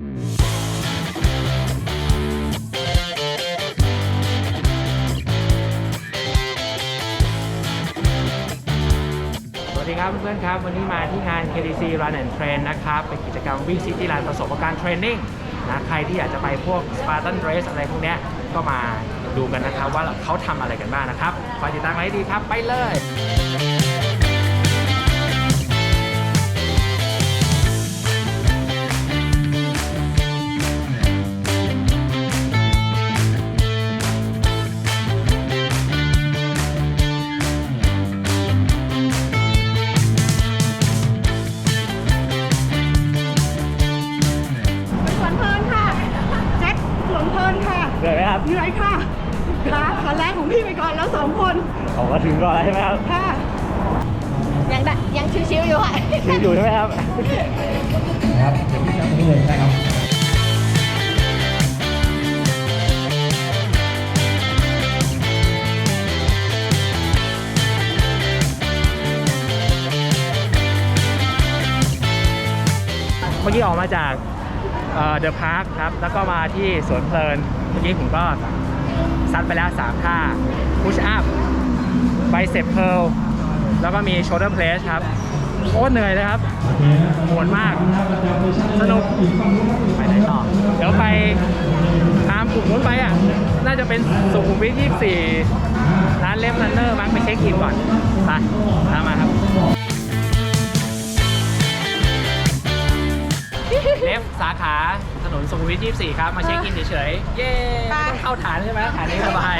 สวัสดีครับเพื่อนๆครับ วันนี้มาที่งาน KTC Run and Train นะครับ เป็นกิจกรรมวิ่งซิตี้ n นประสบการณ์เทรนนิ่งนะใครที่อยากจะไปพวก Spartan Race อะไรพวกเนี้ยก็มาดูกันนะครับว่าเขาทำอะไรกันบ้างนะครับคอยติดตามกันให้ดีครับ ไปเลย เหนื่อยไหมครับเหนื่อยค่ะขาขาแรกของพี่ไปก่อนแล้วสองคนผมก็ถึงก่อนแล้วใช่ไหมครับค่ะยังได้ยังชิวๆอยู่ค่ะถึงอยู่ใช่ไหมครับครับเดี๋ยวพี่จะนี่เลยได้ครับเมื่อกี้ออกมาจาก เดอะพาร์คครับ แล้วก็มาที่สวนเพลิน เมื่อกี้ผมก็ซัดไปแล้ว3ท่าพุชอัพไบเซปเพิลแล้วก็มีโชเดอร์เพลสครับโอ้เหนื่อยเลยครับปวดมาก สนุก ไปไหนต่อ เดี๋ยวไปตามกลุ่มนู้นไปอะ น่าจะเป็นสุขุมวิท 24 ร้านเล็บรันเนอร์มั้งไปเช็คอินก่อน ไปตามมา สาขาถนนสุขุมวิท 24 ครับ มาเช็คอินเฉยๆ เย้ไม่ต้องเข้าฐานใช่ไหมฐานนี้สบาย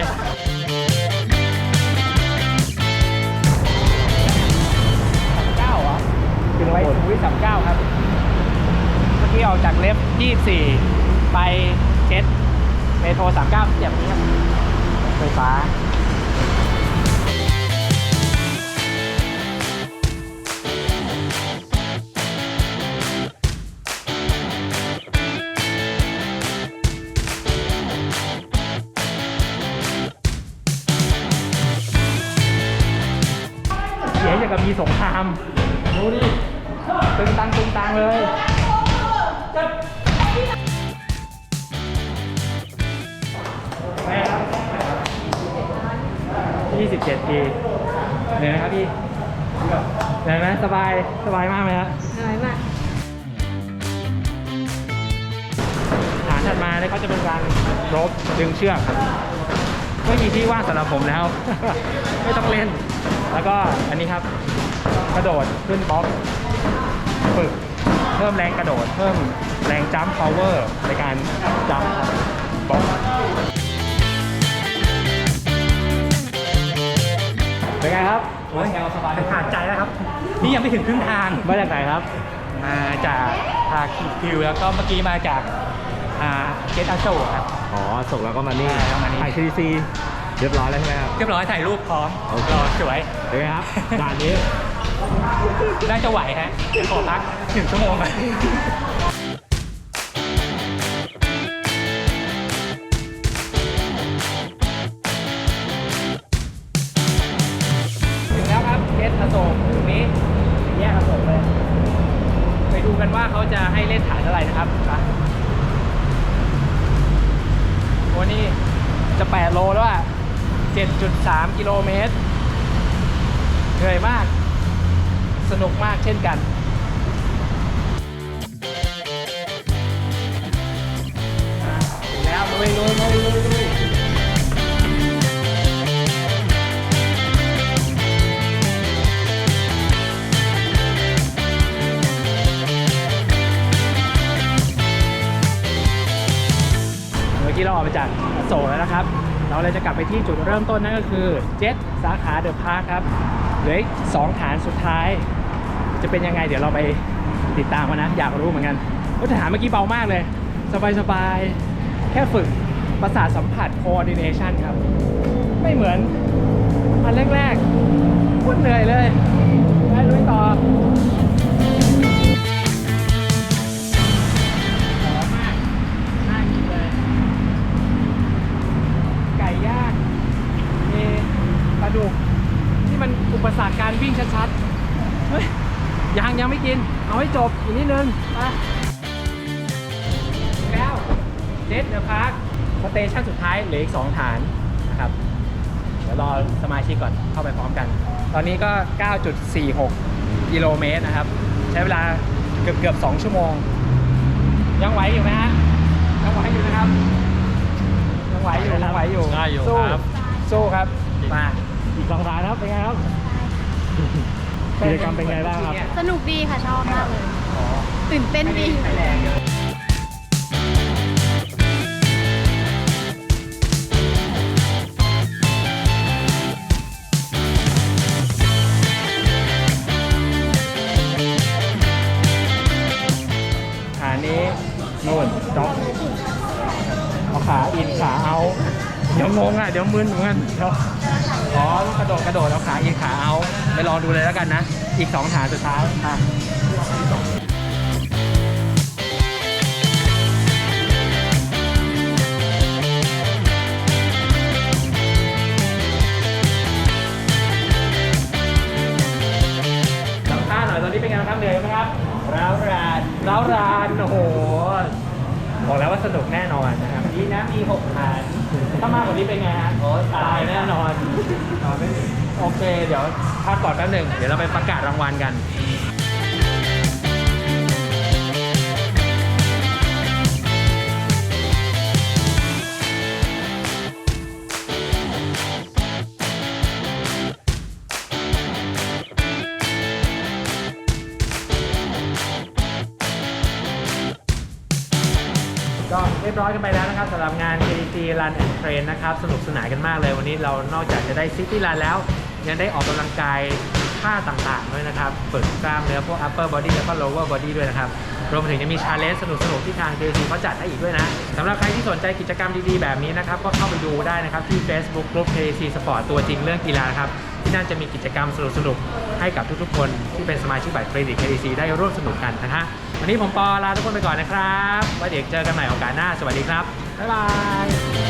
เก้าเหรอถึงไว้สุขุมวิท 39 ครับ เมื่อกี้ออกจากเลฟ24 ไปเจ็ตเมโทร 39เสียบนี้ครับไฟฟ้า กับมีสงครามดูดิตึงตังตึงตังเลยไปครับ27ปีเหนื่อยไหมครับพี่เหนื่อยไหมสบายสบายมากไหมครับเหนื่อยมากฐานถัดมาเนี่ยเขาจะเป็นการรบดึงเชือกครับไม่มีที่ว่างสำหรับผมแล้ว ไม่ต้องเล่น แล้วก็อันนี้ครับกระโดดขึ้นบล็อกฝึกเพิ่มแรงกระโดด เพิ่มแรงจัมป์พาวเวอร์ในการจัมป์บล็อกเป็นไงครับโอ้ยสบายขาดใจแล้วครับ นี่ยังไม่ถึงครึ่งทางมาจากไหนครับ มาจากทาคิวแล้วก็เมื่อกี้มาจากอ่าเกตอาโชครับ อ๋อส่งแล้วก็มานี่ใช่แล้วมานี่ถ่ายซีซี เรียบร้อยแล้วใช่ไหมครับเรียบร้อยถ่ายรูปพร้อมโอเครอสวยเป็นไงครับด่านนี้ น่าจะไหวฮะเดี๋ยวขอพักหนึ่งชั่วโมงไปถึงแล้วครับเทสอโศกตรงนี้แยกอโศกเลย ไปดูกันว่าเขาจะให้เล่นฐานอะไรนะครับไปโอ้นี่จะ 8 โลแล้วอะ 7.3 กิโลเมตร เหนื่อยมาก สนุกมากเช่นกันแล้วลุยลุยลุยลุยลุยเมื่อกี้เราออกมาจากโศกแล้วนะครับ เราเลยจะกลับไปที่จุดเริ่มต้นนั่นก็คือเจ็ตสาขาเดอะพาร์คครับเหลืออีกสองฐานสุดท้าย จะเป็นยังไงเดี๋ยวเราไปติดตามกันนะ อยากรู้เหมือนกันว่าฐานเมื่อกี้เบามากเลย สบายๆ แค่ฝึกประสาทสัมผัส coordination ครับ ไม่เหมือนอันแรกๆพูดเหนื่อยเลยไปลุยต่อ ยยังยังไม่กิน เอาให้จบอีกนิดนึงไปเจ็ตเดอะพาร์คสเตชันสุดท้ายเหลืออีก2ฐานนะครับเดี๋ยวรอสมาชิกก่อนเข้าไปพร้อมกัน ตอนนี้ก็ 9.46 กิโลเมตรนะครับ ใช้เวลาเกือบเกือบ2ชั่วโมง ยังไหวอยู่ไหมฮะยังไหวอยู่นะครับ ยังไหวอยู่ยังไหวอยู่ได้อยู่สู้ครับ สู้ครับมาอีกสองร้านครับเป็นไงครับ กิจกรรมเป็นไงบ้างครับ สนุกดีค่ะชอบมากเลย ตื่นเต้นดี ขานี้นู่นด็อกเอาขาอินขาเอา เดี๋ยวงงอะ เดี๋ยวมึนเหมือนกันเดี๋ยวอ๋อต้องกระโดดกระโดดเอาขาอินขาเอา ไปลองดูเลยแล้วกันนะ อีกสองฐานสุดท้ายอะสัมภาษณ์หน่อยตอนนี้เป็นไงบ้างครับเหนื่อยไหมครับ ร้าวรานร้าวรานโอ้โหบอกแล้วว่าสนุกแน่นอนนะครับดีนะมีหกฐาน ถ้ามากกว่านี้เป็นไงฮะโอ้ตายแน่นอน โอเค เดี๋ยวพักก่อนแป๊บหนึ่งเดี๋ยวเราไปประกาศรางวัลกัน ก็เรียบร้อยกันไปแล้วนะครับสำหรับงาน KDC Run and Train นะครับ สนุกสนานกันมากเลยวันนี้เรานอกจากจะได้ City Run แล้ว ยังได้ออกกำลังกายท่าต่างๆด้วยนะครับฝึกกล้ามเนื้อพวก upper body แล้วก็ lower body ด้วยนะครับ รวมถึงยังมี challenge สนุกๆที่ทาง KDC เขาจัดให้อีกด้วยนะสำหรับใครที่สนใจกิจกรรมดีๆแบบนี้นะครับ ก็เข้าไปดูได้นะครับ ที่ Facebook Group KDC Sport ตัวจริงเรื่องกีฬานะครับ ที่นั่นจะมีกิจกรรมสนุกๆให้กับทุกๆคนที่เป็นสมาชิกบัตรเครดิต KDC ได้ร่วมสนุกกันนะฮะวันนี้ผมปอลาทุกคนไปก่อนนะครับไว้เดี๋ยวเจอกันใหม่โอกาสหน้าสวัสดีครับบ๊ายบาย